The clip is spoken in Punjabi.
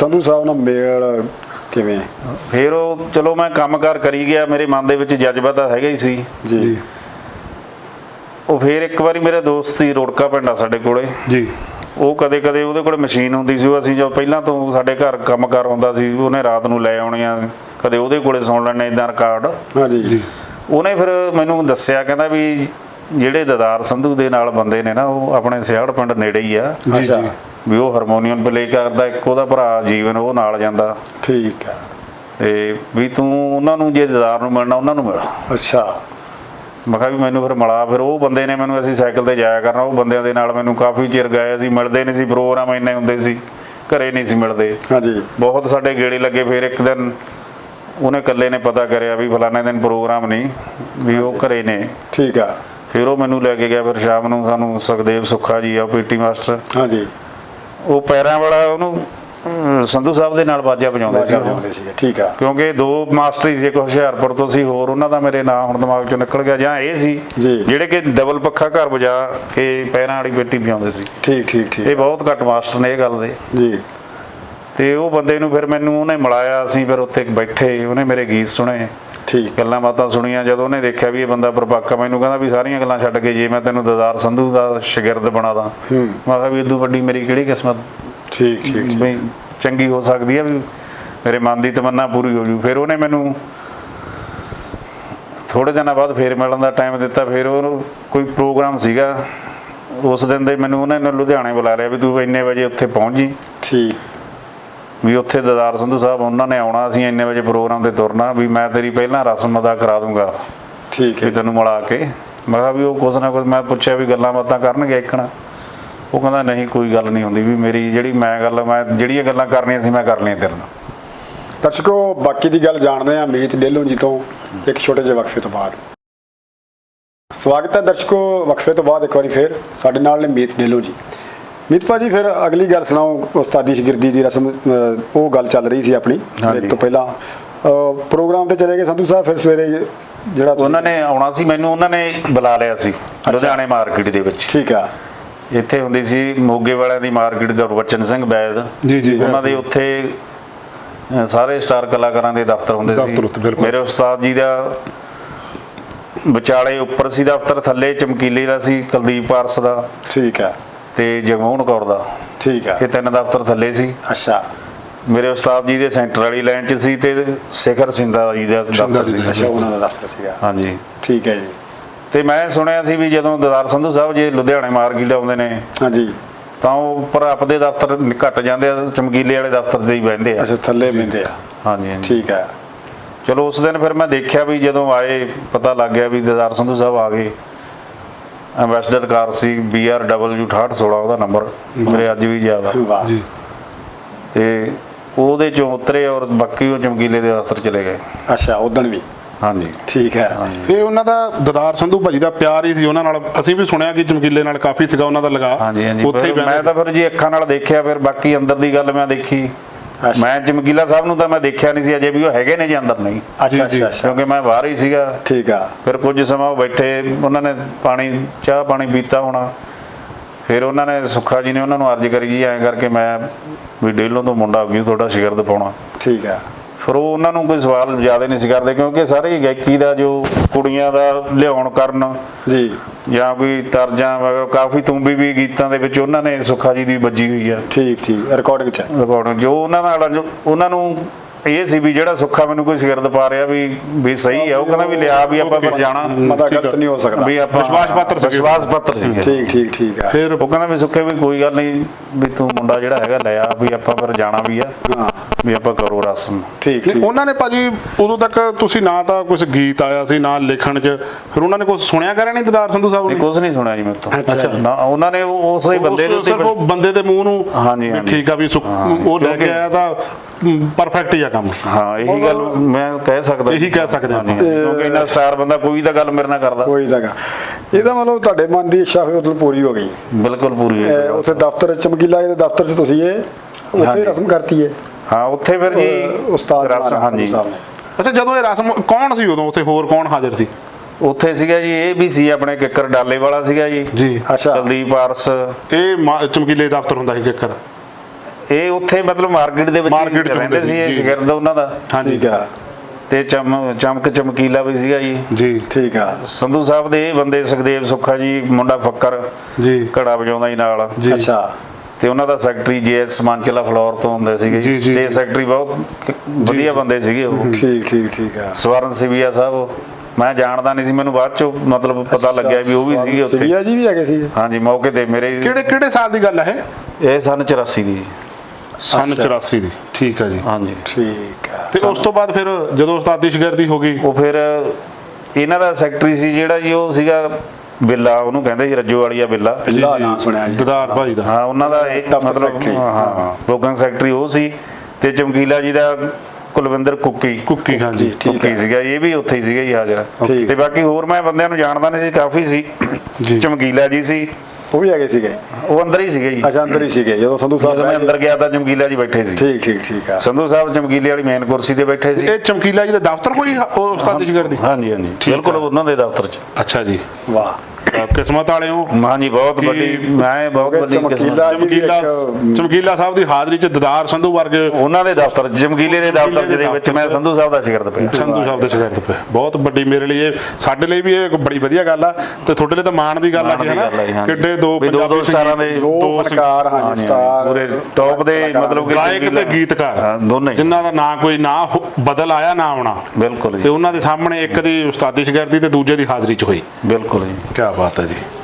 ਸੰਧੂ ਸਾਹਿਬ ਨਾਲ ਮੇਲ ਕਿਵੇਂ? ਫਿਰ ਉਹ ਚਲੋ ਮੈਂ ਕੰਮਕਾਰ ਕਰੀ ਗਿਆ ਮੇਰੇ ਮਨ ਦੇ ਵਿੱਚ ਜਜ਼ਬਾ ਤਾਂ ਹੈਗਾ ਹੀ ਸੀ। ਜੀ। ਉਹ ਫਿਰ ਇੱਕ ਵਾਰੀ ਮੇਰੇ ਦੋਸਤ ਸੀ ਰੋੜਕਾ ਪਿੰਡ ਆ ਸਾਡੇ ਕੋਲੇ। ਜੀ। ਉਹ ਕਦੇ ਕਦੇ ਉਹਦੇ ਕੋਲ ਮਸ਼ੀਨ ਹੁੰਦੀ ਸੀ ਉਹ ਅਸੀਂ ਜੋ ਪਹਿਲਾਂ ਤੋਂ ਸਾਡੇ ਘਰ ਕੰਮਕਾਰ ਹੁੰਦਾ ਸੀ ਉਹਨੇ ਰਾਤ ਨੂੰ ਲੈ ਆਉਣੇ ਆ ਕਦੇ ਉਹਦੇ ਕੋਲੇ ਸੁਣ ਲੈਣੇ ਇਦਾਂ ਰਿਕਾਰਡ। ਹਾਂਜੀ। ਜੀ। ਉਹਨੇ ਫਿਰ ਮੈਨੂੰ ਦੱਸਿਆ ਕਹਿੰਦਾ ਵੀ ਜਿਹੜੇ ਦਦਾਰ ਸੰਧੂ ਦੇ ਨਾਲ ਬੰਦੇ ਨੇ ਨਾ ਉਹ ਆਪਣੇ ਸਿਆੜ ਪਿੰਡ ਨੇੜੇ ਹੀ ਆ। ਅੱਛਾ। ਵੀ ਉਹ ਹਾਰਮੋਨੀਅਮ ਪਲੇ ਕਰਦਾ ਇੱਕ ਉਹਦਾ ਭਰਾ ਜੀਵਨ ਉਹ ਨਾਲ ਜਾਂਦਾ। ਠੀਕ ਹੈ। ਤੇ ਵੀ ਤੂੰ ਉਹਨਾਂ ਨੂੰ ਜੇ ਦਦਾਰ ਨੂੰ ਮਿਲਣਾ ਉਹਨਾਂ ਨੂੰ ਮਿਲ। ਅੱਛਾ। ਮੈਂ ਕਿਹਾ ਵੀ ਮੈਨੂੰ ਫਿਰ ਮਿਲਾ ਫਿਰ ਉਹ ਬੰਦੇ ਨੇ ਮੈਨੂੰ ਅਸੀਂ ਸਾਈਕਲ ਤੇ ਜਾਇਆ ਕਰਨਾ ਉਹ ਬੰਦਿਆਂ ਦੇ ਨਾਲ ਮੈਨੂੰ ਕਾਫੀ ਚਿਰ ਗਏ ਅਸੀਂ ਮਿਲਦੇ ਨਹੀਂ ਸੀ ਪ੍ਰੋਗਰਾਮ ਇੰਨੇ ਹੁੰਦੇ ਸੀ ਘਰੇ ਨਹੀਂ ਸੀ ਮਿਲਦੇ। ਹਾਂਜੀ। ਬਹੁਤ ਸਾਡੇ ਗੇੜੇ ਲੱਗੇ ਫਿਰ ਇੱਕ ਦਿਨ ਉਹਨੇ ਇਕੱਲੇ ਨੇ ਪਤਾ ਕਰਿਆ ਵੀ ਫਲਾਣੇ ਦਿਨ ਪ੍ਰੋਗਰਾਮ ਨਹੀਂ ਵੀ ਉਹ ਘਰੇ ਨੇ। ਠੀਕ ਆ। ਫਿਰ ਉਹ ਮੈਨੂੰ ਲੈ ਕੇ ਗਿਆ ਫਿਰ ਸ਼ਾਮ ਨੂੰ ਸਾਨੂੰ ਸੁਖਦੇਵ ਸੁੱਖਾ ਜੀ ਆ ਪੀਟੀ ਮਾਸਟਰ। ਹਾਂਜੀ। ਉਹ ਪੈਰਾਂ ਵਾਲਾ ਉਹਨੂੰ ਸੰਧੂ ਸਾਹਿਬ ਦੇ ਨਾਲ ਬਾਜਾ ਵਜਾਉਂਦੇ ਸੀ ਠੀਕ ਆ। ਕਿਉਂਕਿ ਦੋ ਮਾਸਟਰ ਸੀ ਇੱਕ ਹੁਸ਼ਿਆਰਪੁਰ ਤੋਂ ਸੀ ਹੋਰ ਉਹਨਾਂ ਦਾ ਮੇਰੇ ਨਾਂ ਹੁਣ ਦਿਮਾਗ ਚੋਂ ਨਿਕਲ ਗਿਆ ਜਾਂ ਇਹ ਸੀ। ਜਿਹੜੇ ਕਿ ਡਬਲ ਪੱਖਾ ਘਰ ਵਜਾ ਕੇ ਪੈਰਾਂ ਵਾਲੀ ਪੇਟੀ ਵਜਾਉਂਦੇ ਸੀ। ਠੀਕ ਠੀਕ ਠੀਕ। ਇਹ ਬਹੁਤ ਘੱਟ ਮਾਸਟਰ ਨੇ ਇਹ ਗੱਲ ਦੇ। ਜੀ। ਤੇ ਉਹ ਬੰਦੇ ਨੂੰ ਫਿਰ ਮੈਨੂੰ ਉਹਨੇ ਮਿਲਾਇਆ ਅਸੀਂ ਫਿਰ ਉੱਥੇ ਬੈਠੇ ਉਹਨੇ ਮੇਰੇ ਗੀਤ ਸੁਣੇ। ਠੀਕ। ਗੱਲਾਂ ਬਾਤਾਂ ਸੁਣੀਆਂ ਜਦੋਂ ਉਹਨੇ ਦੇਖਿਆ ਵੀ ਇਹ ਬੰਦਾ ਪਰਪੱਕਾ ਮੈਨੂੰ ਕਹਿੰਦਾ ਵੀ ਸਾਰੀਆਂ ਗੱਲਾਂ ਛੱਡ ਕੇ ਜੇ ਮੈਂ ਤੈਨੂੰ ਦਦਾਰ ਸੰਧੂ ਦਾ ਸ਼ਾਗਿਰਦ ਬਣਾ ਦਾਂ। ਹੂੰ। ਮੈਂ ਕਿਹਾ ਵੀ ਇਦੋਂ ਵੱਡੀ ਮੇਰੀ ਕਿਹੜੀ ਕਿਸਮਤ? ਠੀਕ ਠੀਕ। ਵੀ ਚੰਗੀ ਹੋ ਸਕਦੀ ਹੈ ਵੀ ਮੇਰੇ ਮਨ ਦੀ ਤਮੰਨਾ ਪੂਰੀ ਹੋ ਜੂ। ਫਿਰ ਉਹਨੇ ਮੈਨੂੰ ਥੋੜੇ ਦਿਨਾਂ ਬਾਅਦ ਫੇਰ ਮਿਲਣ ਦਾ ਟਾਈਮ ਦਿੱਤਾ। ਫਿਰ ਉਹਨੂੰ ਕੋਈ ਪ੍ਰੋਗਰਾਮ ਸੀਗਾ। ਉਸ ਦਿਨ ਦੇ ਮੈਨੂੰ ਉਹਨਾਂ ਨੇ ਲੁਧਿਆਣੇ ਬੁਲਾ ਲਿਆ ਵੀ ਤੂੰ ਇੰਨੇ ਵਜੇ ਉੱਥੇ ਪਹੁੰਚ ਜੀ। ਠੀਕ। ਵੀ ਉੱਥੇ ਦਦਾਰ ਸੰਧੂ ਸਾਹਿਬ ਉਹਨਾਂ ਨੇ ਆਉਣਾ ਅਸੀਂ ਇੰਨੇ ਵਜੇ ਪ੍ਰੋਗਰਾਮ ਤੇ ਤੁਰਨਾ ਵੀ ਮੈਂ ਤੇਰੀ ਪਹਿਲਾਂ ਰਸਮ ਅਦਾ ਕਰਾ ਦੂੰਗਾ। ਠੀਕ ਹੈ। ਤੈਨੂੰ ਮਿਲਾ ਕੇ। ਮੈਂ ਕਿਹਾ ਵੀ ਉਹ ਕੁਛ ਨਾ ਕੁਛ ਮੈਂ ਪੁੱਛਿਆ ਵੀ ਗੱਲਾਂ ਬਾਤਾਂ ਕਰਨਗੇ ਇੱਕਣਾ ਉਹ ਕਹਿੰਦਾ ਨਹੀਂ ਕੋਈ ਗੱਲ ਨਹੀਂ ਹੁੰਦੀ ਵੀ ਮੇਰੀ ਜਿਹੜੀ ਮੈਂ ਗੱਲ ਮੈਂ ਜਿਹੜੀਆਂ ਗੱਲਾਂ ਕਰਨੀਆਂ ਸੀ ਮੈਂ ਕਰ ਲਈਆਂ ਤੇਰੇ ਨਾਲ। ਦਰਸ਼ਕੋ ਬਾਕੀ ਦੀ ਗੱਲ ਜਾਣਦੇ ਆ ਮੀਤ ਡੇਲੋਂ ਜੀ ਤੋਂ ਇੱਕ ਛੋਟੇ ਜਿਹੇ ਵਕਫੇ ਤੋਂ ਬਾਅਦ। ਸਵਾਗਤ ਹੈ ਦਰਸ਼ਕੋ ਵਕਫੇ ਤੋਂ ਬਾਅਦ ਇੱਕ ਵਾਰੀ ਫੇਰ। ਸਾਡੇ ਨਾਲ ਨੇ ਮੀਤ ਡੇਲੋਂ ਜੀ। ਮੀਤ ਭਾਜੀ ਫਿਰ ਅਗਲੀ ਗੱਲ ਸੁਣਾਓ ਉਸਤਾਦੀ ਸ਼ਾਗਿਰਦੀ ਦੀ ਰਸਮ ਉਹ ਗੱਲ ਚੱਲ ਰਹੀ ਸੀ ਆਪਣੀ। ਇੱਕ ਤੋਂ ਪਹਿਲਾਂ। ਪ੍ਰੋਗਰਾਮ ਤੇ ਚਲੇ ਗਏ ਸੰਧੂ ਸਾਹਿਬ ਫਿਰ ਸਵੇਰੇ ਜਿਹੜਾ ਉਹਨਾਂ ਨੇ ਆਉਣਾ ਸੀ ਮੈਨੂੰ ਉਹਨਾਂ ਨੇ ਬੁਲਾ ਲਿਆ ਸੀ ਲੁਧਿਆਣੇ ਮਾਰਕੀਟ ਦੇ ਵਿੱਚ। ਠੀਕ ਆ। ਇੱਥੇ ਹੁੰਦੀ ਸੀ ਮੋਗੇ ਵਾਲਿਆਂ ਦੀ ਮਾਰਕੀਟ ਗੁਰਬਚਨ ਸਿੰਘ ਬੈਦ। ਜੀ, ਜੀ, ਉਹਨਾਂ ਦੇ ਉੱਥੇ ਸਾਰੇ ਸਟਾਰ ਕਲਾਕਾਰਾਂ ਦੇ ਦਫ਼ਤਰ ਹੁੰਦੇ ਸੀ। ਮੇਰੇ ਉਸਤਾਦ ਜੀ ਦਾ ਵਿਚਾਲੇ ਉੱਪਰ ਸੀ ਦਫ਼ਤਰ ਥੱਲੇ ਚਮਕੀਲੇ ਦਾ ਸੀ ਕੁਲਦੀਪ ਪਾਰਸ ਦਾ। ਠੀਕ ਆ। ਤੇ ਜਗਮੋਹਨ ਕੌਰ ਦਾ। ਠੀਕ ਆ। ਇਹ ਤਿੰਨ ਦਫ਼ਤਰ ਥੱਲੇ ਸੀ। ਅੱਛਾ। ਮੇਰੇ ਉਸਤਾਦ ਜੀ ਦੇ ਸੈਂਟਰ ਵਾਲੀ ਲਾਈਨ 'ਚ ਸੀ ਤੇ ਸਿਖਰ ਸਿੰਦਾ ਜੀ ਦਾ ਦਫ਼ਤਰ ਸੀ। ਅੱਛਾ ਉਹਨਾਂ ਦਾ ਦਫ਼ਤਰ ਸੀਗਾ। ਹਾਂਜੀ। ਠੀਕ ਹੈ ਜੀ। ਤੇ ਮੈਂ ਸੁਣਿਆ ਸੀ ਵੀ ਜਦੋਂ ਦਦਾਰ ਸੰਧੂ ਸਾਹਿਬ ਜੇ ਲੁਧਿਆਣੇ ਮਾਰਕੀਟ ਆਉਂਦੇ ਨੇ ਹਾਂਜੀ। ਤਾਂ ਉਹ ਉੱਪਰ ਆਪਦੇ ਦਫ਼ਤਰ ਘਟ ਜਾਂਦੇ ਆ ਚਮਕੀਲੇ ਵਾਲੇ ਦਫ਼ਤਰ ਤੇ ਹੀ ਬਹਿੰਦੇ ਆ। ਅੱਛਾ ਥੱਲੇ ਬਿੰਦੇ ਆ। ਹਾਂਜੀ ਹਾਂਜੀ। ਠੀਕ ਹੈ ਚਲੋ ਉਸ ਦਿਨ ਫਿਰ ਮੈਂ ਦੇਖਿਆ ਵੀ ਜਦੋਂ ਆਏ ਪਤਾ ਲੱਗ ਗਿਆ ਵੀ ਦਦਾਰ ਸੰਧੂ ਸਾਹਿਬ ਆ ਗਏ। ਐਮਬੈਸਡਰ ਕਾਰ ਸੀ BRW 6816 ਉਹਦਾ ਨੰਬਰ ਮੇਰੇ ਅੱਜ ਵੀ ਯਾਦ ਆ। ਜੀ। ਤੇ ਉਹਦੇ ਚੋਂ ਉਤਰੇ ਔਰ ਬਾਕੀ ਉਹ ਚਮਕੀਲੇ ਦੇ ਦਫ਼ਤਰ ਚਲੇ ਗਏ। ਅੱਛਾ ਉਦਣ ਵੀ? ਹਾਂਜੀ। ਠੀਕ ਹੈ। ਇਹ ਉਹਨਾਂ ਦਾ ਦਦਾਰ ਸੰਧੂ ਭਾਜੀ ਦਾ ਪਿਆਰ ਹੀ ਸੀ ਉਹਨਾਂ ਨਾਲ ਅਸੀਂ ਵੀ ਸੁਣਿਆ ਕਿ ਚਮਕੀਲੇ ਨਾਲ ਕਾਫੀ ਸੀਗਾ ਉਹਨਾਂ ਦਾ ਲਗਾ ਹਾਂਜੀ ਹਾਂਜੀ। ਮੈਂ ਤਾਂ ਫਿਰ ਜੀ ਅੱਖਾਂ ਨਾਲ ਦੇਖਿਆ ਫਿਰ ਬਾਕੀ ਅੰਦਰ ਦੀ ਗੱਲ ਮੈਂ ਦੇਖੀ। ਮੈਂ ਚਮਕੀਲਾ ਸਾਹਿਬ ਨੂੰ ਤਾਂ ਮੈਂ ਦੇਖਿਆ ਨਹੀਂ ਸੀ ਅਜੇ ਵੀ ਉਹ ਹੈਗੇ ਨੇ ਜੀ ਅੰਦਰ ਨਹੀਂ। ਅੱਛਾ ਅੱਛਾ ਕਿਉਂਕਿ ਮੈਂ ਬਾਹਰ ਹੀ ਸੀਗਾ। ਠੀਕ ਆ। ਫਿਰ ਕੁਝ ਸਮਾਂ ਉਹ ਬੈਠੇ ਉਹਨਾਂ ਨੇ ਪਾਣੀ ਚਾਹ ਪਾਣੀ ਪੀਤਾ ਹੋਣਾ। ਫਿਰ ਉਹਨਾਂ ਨੇ ਸੁੱਖਾ ਜੀ ਨੇ ਉਹਨਾਂ ਨੂੰ ਅਰਜ਼ ਕਰੀ ਜੀ ਐਂ ਕਰਕੇ ਮੈਂ ਵੀ ਡੇਲੋਂ ਤੋਂ ਮੁੰਡਾ ਵੀ ਤੁਹਾਡਾ ਸ਼ਿਗਰਦ ਪਾਉਣਾ ਠੀਕ ਆ। ਫਿਰ ਉਹ ਉਹਨਾਂ ਨੂੰ ਕੋਈ ਸਵਾਲ ਜ਼ਿਆਦਾ ਨਹੀਂ ਸੀ ਕਰਦੇ ਕਿਉਂਕਿ ਸਾਰੇ ਗਾਇਕੀ ਦਾ ਜੋ ਕੁੜੀਆਂ ਦਾ ਲਿਆਉਣ ਕਰਨ ਜੀ। ਜਾਂ ਕੋਈ ਤਰਜਾਂ ਵਗੈਰਾ ਕਾਫੀ ਤੁੰਬੀ ਵੀ ਗੀਤਾਂ ਦੇ ਵਿੱਚ ਉਹਨਾਂ ਨੇ ਸੁੱਖਾ ਜੀ ਦੀ ਵੱਜੀ ਹੋਈ ਆ। ਠੀਕ ਠੀਕ ਰਿਕਾਰਡਿੰਗ ਚ। ਰਿਕਾਰਡਿੰਗ ਜੋ ਉਹਨਾਂ ਨਾਲ ਉਹਨਾਂ ਨੂੰ ਇਹ ਸੀ ਵੀ ਜਿਹੜਾ ਸੁੱਖਾ ਮੈਨੂੰ ਕੋਈ ਸਿਗਰਦ ਪਾ ਰਿਹਾ ਵੀ ਵੀ ਸਹੀ ਆ ਉਹ ਕਹਿੰਦਾ ਵੀ ਲਿਆ ਵੀ ਆਪਾਂ ਫਿਰ ਜਾਣਾ। ਮਤਾ ਗਲਤ ਨਹੀਂ ਹੋ ਸਕਦਾ। ਵੀ ਆਪਾਂ ਵਿਸ਼ਵਾਸ ਪਾਤਰ ਸੀਗੇ। ਵਿਸ਼ਵਾਸ ਪਾਤਰ ਸੀਗੇ। ਠੀਕ ਠੀਕ ਠੀਕ ਆ। ਫਿਰ ਉਹ ਕਹਿੰਦਾ ਵੀ ਸੁੱਖੇ ਵੀ ਕੋਈ ਗੱਲ ਨਹੀਂ ਵੀ ਤੂੰ ਮੁੰਡਾ ਜਿਹੜਾ ਹੈਗਾ ਲਿਆ ਵੀ ਆਪਾਂ ਫਿਰ ਜਾਣਾ ਵੀ ਆ ਹਾਂ। ਵੀ ਆਪਾਂ ਕਰੋ ਰਸਮ। ਠੀਕ ਠੀਕ। ਉਹਨਾਂ ਨੇ ਭਾਜੀ ਉਦੋਂ ਤੱਕ ਤੁਸੀਂ ਨਾ ਤਾਂ ਕੁਝ ਗੀਤ ਆਇਆ ਸੀ ਨਾ ਲਿਖਣ 'ਚ ਫਿਰ ਉਹਨਾਂ ਨੇ ਕੁਝ ਸੁਣਿਆ ਕਰਿਆ ਨਹੀਂ ਦਦਾਰ ਸੰਧੂ ਸਾਹਿਬ ਨੇ? ਕੁਝ ਨਹੀਂ ਸੁਣਿਆ ਜੀ ਮੇਰੇ ਤੋਂ। ਅੱਛਾ। ਉਹਨਾਂ ਨੇ ਉਸੇ ਬੰਦੇ ਦੇ ਉਸ- ਉੱਤੇ ਉਹ ਬੰਦੇ ਦੇ ਮੂੰਹ ਨੂੰ ਹਾਂਜੀ। ਠੀਕ ਆ ਵੀ ਸੁੱਖ- ਹਾਂ, ਉਹ ਲੈ ਕੇ ਆਇਆ ਤਾਂ ਪਰਫੈਕਟ ਹੀ ਆ ਕੰਮ। ਹਾਂ ਇਹੀ ਗੱਲ ਮੈਂ ਕਹਿ ਸਕਦਾ ਇਹੀ ਕਹਿ ਸਕਦੇ ਹਾਂ। ਕਿਉਂਕਿ ਇੰਨਾ ਸਟਾਰ ਬੰਦਾ ਕੋਈ ਤਾਂ ਗੱਲ ਮੇਰੇ ਨਾਲ ਕਰਦਾ। ਕੋਈ ਜਗ੍ਹਾ ਇਹਦਾ ਮਤਲਬ ਤੁਹਾਡੇ ਮਨ ਦੀ ਇੱਛਾ ਹੋਈ ਉਦੋਂ ਪੂਰੀ ਹੋ ਗਈ। ਬਿਲਕੁਲ ਪੂਰੀ ਹੈ ਇਹ ਉੱਥੇ ਦਫ਼ਤਰ ਚਮਕੀਲਾ ਦੇ ਦਫ਼ਤਰ 'ਚ ਤੁਸੀਂ ਇਹ ਉੱਥੇ। ਰਸਮ ਕਰਤੀ ਹੈ ਹਾਂ ਉੱਥੇ ਫਿਰ ਜੀ ਉਸਤਾਦ ਹਾਂਜੀ। ਅੱਛਾ ਜਦੋਂ ਇਹ ਰਸਮ ਕੌਣ ਸੀ ਉਦੋਂ? ਉੱਥੇ ਹੋਰ ਕੌਣ ਹਾਜ਼ਰ ਸੀ? ਉੱਥੇ ਸੀਗਾ ਜੀ ਇਹ ਵੀ ਸੀ ਆਪਣੇ ਕਿੱਕਰ ਡਾਲੇ ਵਾਲਾ ਸੀਗਾ ਜੀ। ਜੀ। ਅੱਛਾ। ਕੁਲਦੀਪ ਆਰਸ। ਇਹ ਚਮਕੀਲੇ ਦਫ਼ਤਰ ਹੁੰਦਾ ਸੀ ਕਿੱਕਰ। ਇਹ ਉੱਥੇ ਮਤਲਬ ਮਾਰਕੀਟ ਦੇ ਵਿੱਚ ਰਹਿੰਦੇ ਹੁੰਦੇ ਸੀ ਇਹ। ਸ਼ਗਿਰਦ ਉਹਨਾਂ ਦਾ। ਹਾਂਜੀ। ਠੀਕ ਆ। ਤੇ ਚਮ ਚਮਕ ਚਮਕੀਲਾ ਵੀ ਸੀਗਾ ਜੀ। ਜੀ। ਠੀਕ ਆ। ਸੰਧੂ ਸਾਹਿਬ ਦੇ ਇਹ ਬੰਦੇ ਸੁਖਦੇਵ ਸੁੱਖਾ ਜੀ ਮੁੰਡਾ ਫੱਕਰ ਜੀ। ਘੜਾ ਵਜਾਉਂਦਾ ਜੀ ਨਾਲ। ਅੱਛਾ। ਤੇ ਉਹਨਾਂ ਦਾ ਸੈਕਟਰੀ ਜੀਐਸ ਮਾਨਚਲਾ ਫਲੋਰ ਤੋਂ ਹੁੰਦੇ ਸੀਗੇ ਜੀ। ਸੈਕਟਰੀ ਬਹੁਤ ਵਧੀਆ ਬੰਦੇ ਸੀਗੇ ਉਹ। ਠੀਕ ਠੀਕ ਠੀਕ ਆ। ਸਵਰਨ ਸਿਵੀਆ ਸਾਹਿਬ ਮੈਂ ਜਾਣਦਾ ਨਹੀਂ ਸੀ ਮੈਨੂੰ ਬਾਅਦ ਚੋਂ ਮਤਲਬ ਪਤਾ ਲੱਗਿਆ ਵੀ ਉਹ ਵੀ ਸੀਗੇ ਉੱਥੇ। ਸਿਵਿਆ ਜੀ ਵੀ ਹੈਗੇ ਸੀ ਹਾਂਜੀ ਮੌਕੇ ਤੇ ਮੇਰੇ ਕਿਹੜੇ ਕਿਹੜੇ ਸਾਲ ਦੀ ਗੱਲ ਹੈ ਇਹ? ਸਨ 84 ਦੀ। ਸਨ ਅੱਛਾ। 84 ਦੀ। ਠੀਕ ਹੈ ਜੀ। ਹਾਂਜੀ। ਠੀਕ ਆ। ਤੇ ਉਸ ਤੋਂ ਬਾਅਦ ਫਿਰ ਜਦੋਂ ਉਸਤਾਦੀ ਸ਼ਗਿਰਦੀ ਹੋ ਗਈ? ਉਹ ਫਿਰ ਇਹਨਾਂ ਦਾ ਸੈਕਟਰੀ ਸੀ ਜਿਹੜਾ ਜੀ ਉਹ ਸੀਗਾ ਬਿੱਲਾ ਉਹਨੂੰ ਕਹਿੰਦੇ ਸੀ ਰੱਜੋ ਵਾਲੀਆ ਬਿੱਲਾ। ਬਿੱਲਾ ਨਾਂ ਸੁਣਿਆ ਜੀ। ਦਦਾਰ ਭਾਈ ਦਾ। ਹਾਂ ਉਹਨਾਂ ਦਾ ਇਹ ਦਫ਼ਤਰ ਮਤਲਬ secretary, ਹਾਂ ਬੁਕਿੰਗ ਸੈਕਟਰੀ ਉਹ ਸੀ ਤੇ ਚਮਕੀਲਾ ਜੀ ਦਾ ਕੁਲਵਿੰਦਰ ਕੁੱਕੀ। ਕੁੱਕੀ ਹਾਂਜੀ ਜੀ, ਠੀਕ ਕੁੱਕੀ ਹੈ ਸੀਗਾ ਇਹ ਵੀ ਉੱਥੇ ਹੀ ਸੀਗਾ ਜੀ ਹਾਜ਼ਰ। ਤੇ ਬਾਕੀ ਹੋਰ ਮੈਂ ਬੰਦਿਆਂ ਨੂੰ ਜਾਣਦਾ ਨਹੀਂ ਸੀ ਕਾਫੀ ਸੀ। ਜੀ। ਚਮਕੀਲਾ ਜੀ ਸੀ। ਉਹ ਵੀ ਹੈਗੇ ਸੀਗੇ। ਉਹ ਅੰਦਰ ਹੀ ਸੀਗੇ ਜੀ। ਅੱਛਾ ਅੰਦਰ ਹੀ ਸੀਗੇ। ਜਦੋਂ ਸੰਧੂ ਸਾਹਿਬ ਜਦੋਂ ਮੈਂ ਅੰਦਰ ਗਿਆ ਤਾਂ ਚਮਕੀਲਾ ਜੀ ਬੈਠੇ ਸੀ। ਠੀਕ ਠੀਕ ਠੀਕ ਆ। ਸੰਧੂ ਸਾਹਿਬ ਚਮਕੀਲੇ ਵਾਲੀ ਮੇਨ ਕੁਰਸੀ ਤੇ ਬੈਠੇ ਸੀ। ਇਹ ਚਮਕੀਲਾ ਜੀ ਦਾ ਦਫ਼ਤਰ ਕੋਈ ਉਹ ਉਸਤਾਦੀ ਸ਼ਗਿਰਦੀ ਹਾਂਜੀ ਹਾਂਜੀ। ਬਿਲਕੁਲ ਉਹਨਾਂ ਦੇ ਦਫ਼ਤਰ 'ਚ। ਅੱਛਾ ਜੀ। ਵਾਹ। ਕਿਸਮਤ ਵਾਲੇ ਹੋ ਹਾਂਜੀ ਬਹੁਤ ਵੱਡੀ ਮੈਂ ਬਹੁਤ ਵੱਡੀ ਚਮਕੀਲਾ ਕਿਸਮਤ ਚਮਕੀਲਾ ਚਮਕੀਲਾ ਸਾਹਿਬ ਦੀ ਹਾਜ਼ਰੀ ਚ ਦਦਾਰ ਸੰਧੂ ਵਰਗੇ। ਉਹਨਾਂ ਦੇ ਦਫ਼ਤਰ ਚਮਕੀਲੇ ਦੇ ਦਫ਼ਤਰ ਦੇ ਵਿੱਚ ਮੈਂ ਸੰਧੂ ਸਾਹਿਬ ਦਾ ਸ਼ਿਕਰਤ ਪਿਆ। ਸੰਧੂ ਸਾਹਿਬ ਦੇ ਸ਼ਗਿਰਦ ਪਏ ਬਹੁਤ ਵੱਡੀ ਮੇਰੇ ਲਈ ਇਹ ਸਾਡੇ ਲਈ ਵੀ ਇਹ ਬੜੀ ਵਧੀਆ ਗੱਲ ਆ। ਤੇ ਤੁਹਾਡੇ ਲਈ ਤਾਂ ਮਾਣ ਦੀ ਗੱਲ ਆ ਜੀ ਹਨਾ। ਕਿੱਡੇ ਦੋ ਵੀ ਦੋ- ਦੋ ਪੰਜਾਬੀ ਸਟਾਰਾਂ ਦੇ ਦੋ ਫਨਕਾਰ ਹਾਂਜੀ ਸਟਾਰ ਪੂਰੇ ਟੌਪ ਦੇ ਮਤਲਬ ਕਿ ਗਾਇਕ ਤੇ ਗੀਤਕਾਰ। ਦੋਨੇ। ਜਿਨ੍ਹਾਂ ਦਾ ਨਾਂ ਕੋਈ ਨਾ ਬਦਲ ਆਇਆ ਨਾ ਆਉਣਾ। ਬਿਲਕੁਲ ਤੇ ਉਹਨਾਂ ਦੇ ਸਾਹਮਣੇ ਇੱਕ ਦੀ ਉਸਤਾਦੀ ਸ਼ਗਿਰਦੀ ਤੇ ਦੂਜੇ ਦੀ ਹਾਜ਼ਰੀ ਚ ਹੋਈ। ਬਿਲਕੁਲ ਜੀ। ਕੀ ਬਾਤ ਹੈ ਜੀ।